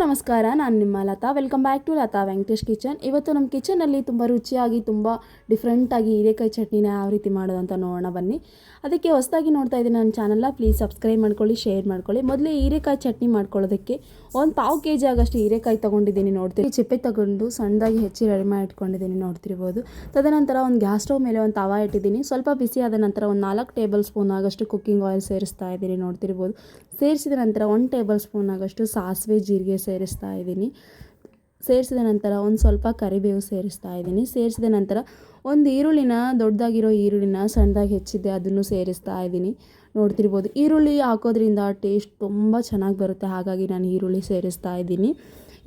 ನಮಸ್ಕಾರ. ನಾನು ನಿಮ್ಮ Latha. Welcome back to Latha Venkatesh kitchen. ಇವತ್ತು ನಮ್ಮ ಕಿಚನಲ್ಲಿ ತುಂಬ ರುಚಿಯಾಗಿ, ತುಂಬ ಡಿಫ್ರೆಂಟಾಗಿ ಹೀರೆಕಾಯಿ ಚಟ್ನಿನ ಯಾವ ರೀತಿ ಮಾಡೋದಂತ ನೋಡೋಣ ಬನ್ನಿ. ಅದಕ್ಕೆ ಹೊಸದಾಗಿ ನೋಡ್ತಾ ಇದ್ದೀನಿ ನನ್ನ ಚಾನಲ್ನ ಪ್ಲೀಸ್ ಸಬ್ಸ್ಕ್ರೈಬ್ ಮಾಡ್ಕೊಳ್ಳಿ ಶೇರ್ ಮಾಡ್ಕೊಳ್ಳಿ. ಮೊದಲೇ ಹೀರೆಕಾಯಿ ಚಟ್ನಿ ಮಾಡ್ಕೊಳ್ಳೋದಕ್ಕೆ ಒಂದು ಪಾವು ಕೆ ಜಿ ಆಗೋಷ್ಟು ಹೀರೆಕಾಯಿ ತೊಗೊಂಡಿದ್ದೀನಿ, ನೋಡ್ತೀರಿ. ಚಿಪ್ಪೆ ತಗೊಂಡು ಸಣ್ಣದಾಗಿ ಹೆಚ್ಚಿ ರೆಡಿ ಮಾಡಿ ಇಟ್ಕೊಂಡಿದ್ದೀನಿ, ನೋಡ್ತಿರ್ಬೋದು. ತದನಂತರ ಒಂದು ಗ್ಯಾಸ್ ಸ್ಟವ್ ಮೇಲೆ ಒಂದು ತವಾ ಇಟ್ಟಿದ್ದೀನಿ. ಸ್ವಲ್ಪ ಬಿಸಿ ಆದ ನಂತರ ಒಂದು ನಾಲ್ಕು ಟೇಬಲ್ ಸ್ಪೂನ್ ಆಗೋಷ್ಟು ಕುಕ್ಕಿಂಗ್ ಆಯಿಲ್ ಸೇರಿಸ್ತಾ ಇದ್ದೀನಿ, ನೋಡ್ತಿರ್ಬೋದು. ಸೇರಿಸಿದ ನಂತರ ಒಂದು ಟೇಬಲ್ ಸ್ಪೂನ್ ಆಗಷ್ಟು ಸಾಸಿವೆ, ಜೀರಿಗೆ ಸೇರಿಸ್ತಾ ಇದ್ದೀನಿ. ಸೇರಿಸಿದ ನಂತರ ಒಂದು ಸ್ವಲ್ಪ ಕರಿಬೇವು ಸೇರಿಸ್ತಾ ಇದ್ದೀನಿ. ಸೇರಿಸಿದ ನಂತರ ಒಂದು ಈರುಳ್ಳಿನ, ದೊಡ್ಡದಾಗಿರೋ ಈರುಳ್ಳಿನ ಸಣ್ಣದಾಗಿ ಹೆಚ್ಚಿದ್ದೆ ಅದನ್ನು ಸೇರಿಸ್ತಾ ಇದ್ದೀನಿ. ನೋಡ್ತಿರ್ಬೋದು, ಈರುಳ್ಳಿ ಹಾಕೋದ್ರಿಂದ ಟೇಸ್ಟ್ ತುಂಬ ಚೆನ್ನಾಗಿ ಬರುತ್ತೆ. ಹಾಗಾಗಿ ನಾನು ಈರುಳ್ಳಿ ಸೇರಿಸ್ತಾ ಇದ್ದೀನಿ.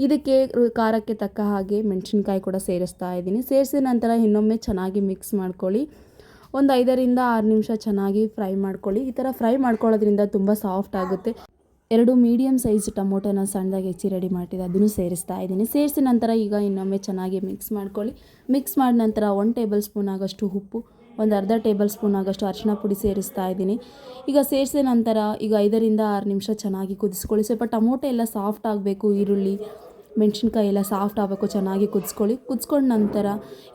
ಇದಕ್ಕೆ ಖಾರಕ್ಕೆ ತಕ್ಕ ಹಾಗೆ ಮೆಣಸಿನ್ಕಾಯಿ ಕೂಡ ಸೇರಿಸ್ತಾ ಇದ್ದೀನಿ. ಸೇರಿಸಿದ ನಂತರ ಇನ್ನೊಮ್ಮೆ ಚೆನ್ನಾಗಿ ಮಿಕ್ಸ್ ಮಾಡ್ಕೊಳ್ಳಿ. ಒಂದು ಐದರಿಂದ ಆರು ನಿಮಿಷ ಚೆನ್ನಾಗಿ ಫ್ರೈ ಮಾಡ್ಕೊಳ್ಳಿ. ಈ ಥರ ಫ್ರೈ ಮಾಡ್ಕೊಳ್ಳೋದ್ರಿಂದ ತುಂಬ ಸಾಫ್ಟ್ ಆಗುತ್ತೆ. ಎರಡು ಮೀಡಿಯಮ್ ಸೈಜ್ ಟೊಮೊಟೊನ ಸಣ್ಣದಾಗಿ ಹೆಚ್ಚಿ ರೆಡಿ ಮಾಡಿದೆ ಅದನ್ನು ಸೇರಿಸ್ತಾ ಇದ್ದೀನಿ. ಸೇರಿಸಿದ ನಂತರ ಈಗ ಇನ್ನೊಮ್ಮೆ ಚೆನ್ನಾಗಿ ಮಿಕ್ಸ್ ಮಾಡ್ಕೊಳ್ಳಿ. ಮಿಕ್ಸ್ ಮಾಡಿದ ನಂತರ ಒನ್ ಟೇಬಲ್ ಸ್ಪೂನ್ ಆಗೋಷ್ಟು ಉಪ್ಪು, ಒಂದು ಅರ್ಧ ಟೇಬಲ್ ಸ್ಪೂನ್ ಆಗೋಷ್ಟು ಅರಿಶಿನ ಪುಡಿ ಸೇರಿಸ್ತಾ ಇದ್ದೀನಿ. ಈಗ ಸೇರಿಸಿದ ನಂತರ ಈಗ ಐದರಿಂದ ಆರು ನಿಮಿಷ ಚೆನ್ನಾಗಿ ಕುದಿಸ್ಕೊಳ್ಳಿ. ಸ್ವಲ್ಪ ಟೊಮೊಟೊ ಎಲ್ಲ ಸಾಫ್ಟ್ ಆಗಬೇಕು, ಈರುಳ್ಳಿ ಮೆಣಸಿನ್ಕಾಯಿ ಎಲ್ಲ ಸಾಫ್ಟ್ ಆಗಬೇಕು, ಚೆನ್ನಾಗಿ ಕುದಿಸ್ಕೊಳ್ಳಿ. ಕುದಿಸ್ಕೊಂಡ ನಂತರ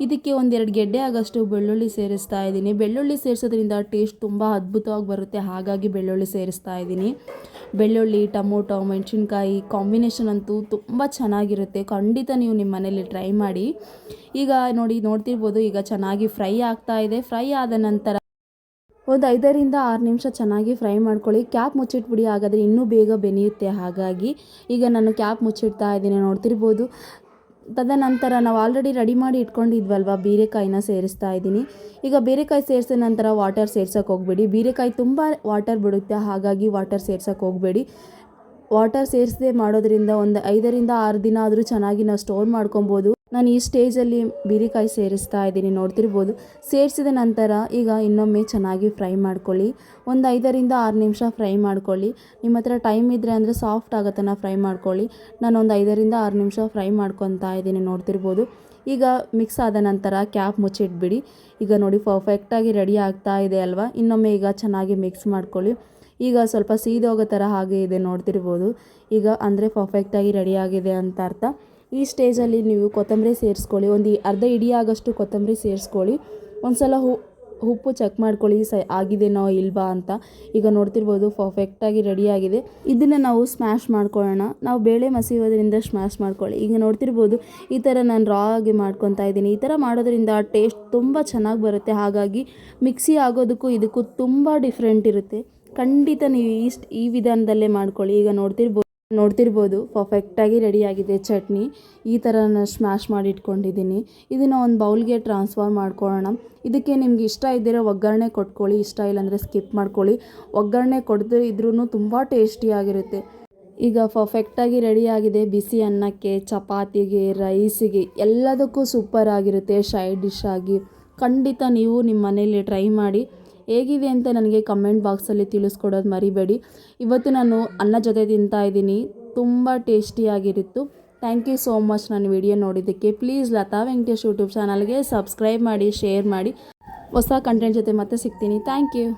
ಇದಕ್ಕೆ ಒಂದೆರಡು ಗೆಡ್ಡೆ ಆಗೋಷ್ಟು ಬೆಳ್ಳುಳ್ಳಿ ಸೇರಿಸ್ತಾ ಇದ್ದೀನಿ. ಬೆಳ್ಳುಳ್ಳಿ ಸೇರಿಸೋದ್ರಿಂದ ಟೇಸ್ಟ್ ತುಂಬ ಅದ್ಭುತವಾಗಿ ಬರುತ್ತೆ. ಹಾಗಾಗಿ ಬೆಳ್ಳುಳ್ಳಿ ಸೇರಿಸ್ತಾ ಇದ್ದೀನಿ. ಬೆಳ್ಳುಳ್ಳಿ, ಟೊಮೊಟೊ, ಮೆಣಸಿನ್ಕಾಯಿ ಕಾಂಬಿನೇಷನ್ ಅಂತೂ ತುಂಬ ಚೆನ್ನಾಗಿರುತ್ತೆ. ಖಂಡಿತ ನೀವು ನಿಮ್ಮ ಮನೇಲಿ ಟ್ರೈ ಮಾಡಿ. ಈಗ ನೋಡಿ, ನೋಡ್ತಿರ್ಬೋದು, ಈಗ ಚೆನ್ನಾಗಿ ಫ್ರೈ ಆಗ್ತಾ ಇದೆ. ಫ್ರೈ ಆದ ನಂತರ ಒಂದು ಐದರಿಂದ ಆರು ನಿಮಿಷ ಚೆನ್ನಾಗಿ ಫ್ರೈ ಮಾಡ್ಕೊಳ್ಳಿ. ಕ್ಯಾಪ್ ಮುಚ್ಚಿಟ್ಬಿಡಿ, ಹಾಗಾದರೆ ಇನ್ನೂ ಬೇಗ ಬೆನೆಯುತ್ತೆ. ಹಾಗಾಗಿ ಈಗ ನಾನು ಕ್ಯಾಪ್ ಮುಚ್ಚಿಡ್ತಾ ಇದ್ದೀನಿ, ನೋಡ್ತಿರ್ಬೋದು. ತದನಂತರ ನಾವು ಆಲ್ರೆಡಿ ರೆಡಿ ಮಾಡಿ ಇಟ್ಕೊಂಡಿದ್ವಲ್ವ, ಬೀರೆಕಾಯಿನ ಸೇರಿಸ್ತಾ ಇದ್ದೀನಿ. ಈಗ ಬೀರೆಕಾಯಿ ಸೇರಿಸಿದ ನಂತರ ವಾಟರ್ ಸೇರ್ಸೋಕೆ ಹೋಗಬೇಡಿ. ಬೀರೆಕಾಯಿ ತುಂಬ ವಾಟರ್ ಬಿಡುತ್ತೆ, ಹಾಗಾಗಿ ವಾಟರ್ ಸೇರ್ಸೋಕೆ ಹೋಗಬೇಡಿ. ವಾಟರ್ ಸೇರಿಸದೆ ಮಾಡೋದ್ರಿಂದ ಒಂದು ಐದರಿಂದ ಆರು ದಿನ ಆದರೂ ಚೆನ್ನಾಗಿ ನಾವು ಸ್ಟೋರ್ ಮಾಡ್ಕೊಬೋದು. ನಾನು ಈ ಸ್ಟೇಜಲ್ಲಿ ಬೀರಿಕಾಯಿ ಸೇರಿಸ್ತಾ ಇದ್ದೀನಿ, ನೋಡ್ತಿರ್ಬೋದು. ಸೇರಿಸಿದ ನಂತರ ಈಗ ಇನ್ನೊಮ್ಮೆ ಚೆನ್ನಾಗಿ ಫ್ರೈ ಮಾಡ್ಕೊಳ್ಳಿ. ಒಂದು ಐದರಿಂದ ಆರು ನಿಮಿಷ ಫ್ರೈ ಮಾಡ್ಕೊಳ್ಳಿ. ನಿಮ್ಮ ಹತ್ರ ಟೈಮ್ ಇದ್ದರೆ ಅಂದರೆ ಸಾಫ್ಟ್ ಆಗತ್ತನ ಫ್ರೈ ಮಾಡ್ಕೊಳ್ಳಿ. ನಾನು ಒಂದು ಐದರಿಂದ ಆರು ನಿಮಿಷ ಫ್ರೈ ಮಾಡ್ಕೊತಾ ಇದ್ದೀನಿ, ನೋಡ್ತಿರ್ಬೋದು. ಈಗ ಮಿಕ್ಸ್ ಆದ ನಂತರ ಕ್ಯಾಪ್ ಮುಚ್ಚಿಟ್ಬಿಡಿ. ಈಗ ನೋಡಿ, ಪರ್ಫೆಕ್ಟಾಗಿ ರೆಡಿ ಆಗ್ತಾ ಇದೆ ಅಲ್ವಾ? ಇನ್ನೊಮ್ಮೆ ಈಗ ಚೆನ್ನಾಗಿ ಮಿಕ್ಸ್ ಮಾಡ್ಕೊಳ್ಳಿ. ಈಗ ಸ್ವಲ್ಪ ಸೀದೋಗೋ ಥರ ಹಾಗೆ ಇದೆ, ನೋಡ್ತಿರ್ಬೋದು. ಈಗ ಅಂದರೆ ಪರ್ಫೆಕ್ಟಾಗಿ ರೆಡಿ ಆಗಿದೆ ಅಂತ ಅರ್ಥ. ಈ ಸ್ಟೇಜಲ್ಲಿ ನೀವು ಕೊತ್ತಂಬರಿ ಸೇರಿಸ್ಕೊಳ್ಳಿ, ಒಂದು ಅರ್ಧ ಇಡಿ ಆಗೋಷ್ಟು ಕೊತ್ತಂಬರಿ ಸೇರಿಸ್ಕೊಳ್ಳಿ. ಒಂದು ಸಲ ಉಪ್ಪು ಚೆಕ್ ಮಾಡ್ಕೊಳ್ಳಿ, ಸ, ಆಗಿದೆನೋ ಇಲ್ವಾ ಅಂತ. ಈಗ ನೋಡ್ತಿರ್ಬೋದು ಪರ್ಫೆಕ್ಟಾಗಿ ರೆಡಿಯಾಗಿದೆ ಇದನ್ನು ನಾವು ಸ್ಮ್ಯಾಶ್ ಮಾಡ್ಕೊಳ್ಳೋಣ. ನಾವು ಬೇಳೆ ಮಸಿಯೋದ್ರಿಂದ ಸ್ಮ್ಯಾಶ್ ಮಾಡ್ಕೊಳ್ಳಿ. ಈಗ ನೋಡ್ತಿರ್ಬೋದು ಈ ಥರ ನಾನು ರಾ ಆಗಿ ಮಾಡ್ಕೊತಾ ಇದ್ದೀನಿ. ಈ ಥರ ಮಾಡೋದ್ರಿಂದ ಟೇಸ್ಟ್ ತುಂಬ ಚೆನ್ನಾಗಿ ಬರುತ್ತೆ. ಹಾಗಾಗಿ ಮಿಕ್ಸಿ ಆಗೋದಕ್ಕೂ ಇದಕ್ಕೂ ತುಂಬ ಡಿಫ್ರೆಂಟ್ ಇರುತ್ತೆ. ಖಂಡಿತ ನೀವು ಈ ಈ ವಿಧಾನದಲ್ಲೇ ಮಾಡ್ಕೊಳ್ಳಿ. ಈಗ ನೋಡ್ತಿರ್ಬೋದು ನೋಡ್ತಿರ್ಬೋದು ಪರ್ಫೆಕ್ಟಾಗಿ ರೆಡಿಯಾಗಿದೆ ಚಟ್ನಿ. ಈ ಥರ ನಾನು ಸ್ಮ್ಯಾಶ್ ಮಾಡಿ ಇಟ್ಕೊಂಡಿದ್ದೀನಿ ಇದನ್ನು ಒಂದು ಬೌಲ್ಗೆ ಟ್ರಾನ್ಸ್ಫರ್ ಮಾಡ್ಕೊಳ್ಳೋಣ. ಇದಕ್ಕೆ ನಿಮ್ಗೆ ಇಷ್ಟ ಇದ್ದಿರೋ ಒಗ್ಗರಣೆ ಕೊಟ್ಕೊಳ್ಳಿ. ಇಷ್ಟ ಇಲ್ಲಾಂದರೆ ಸ್ಕಿಪ್ ಮಾಡ್ಕೊಳ್ಳಿ. ಒಗ್ಗರಣೆ ಕೊಡದೇ ಇದ್ರೂ ತುಂಬ ಟೇಸ್ಟಿಯಾಗಿರುತ್ತೆ ಈಗ ಪರ್ಫೆಕ್ಟಾಗಿ ರೆಡಿಯಾಗಿದೆ ಬಿಸಿ ಅನ್ನಕ್ಕೆ, ಚಪಾತಿಗೆ ರೈಸಿಗೆ ಎಲ್ಲದಕ್ಕೂ ಸೂಪರ್ ಆಗಿರುತ್ತೆ ಸೈಡ್ ಡಿಶ್ ಆಗಿ. ಖಂಡಿತ ನೀವು ನಿಮ್ಮ ಮನೇಲಿ ಟ್ರೈ ಮಾಡಿ. ಹೇಗಿದೆ ಅಂತ ನನಗೆ ಕಮೆಂಟ್ ಬಾಕ್ಸಲ್ಲಿ ತಿಳಿಸ್ಕೊಡೋದು ಮರಿಬೇಡಿ. ಇವತ್ತು ನಾನು ಅನ್ನ ಜೊತೆ ತಿಂತಾ ಇದ್ದೀನಿ. ತುಂಬ ಟೇಸ್ಟಿಯಾಗಿರಿತ್ತು ಥ್ಯಾಂಕ್ ಯು ಸೋ ಮಚ್ ನಾನು ವಿಡಿಯೋ ನೋಡಿದ್ದಕ್ಕೆ. ಪ್ಲೀಸ್ ಲತಾ ವೆಂಕಟೇಶ್ ಯೂಟ್ಯೂಬ್ ಚಾನಲ್ಗೆ ಸಬ್ಸ್ಕ್ರೈಬ್ ಮಾಡಿ ಶೇರ್ ಮಾಡಿ. ಹೊಸ ಕಂಟೆಂಟ್ ಜೊತೆ ಮತ್ತೆ ಸಿಗ್ತೀನಿ. Thank you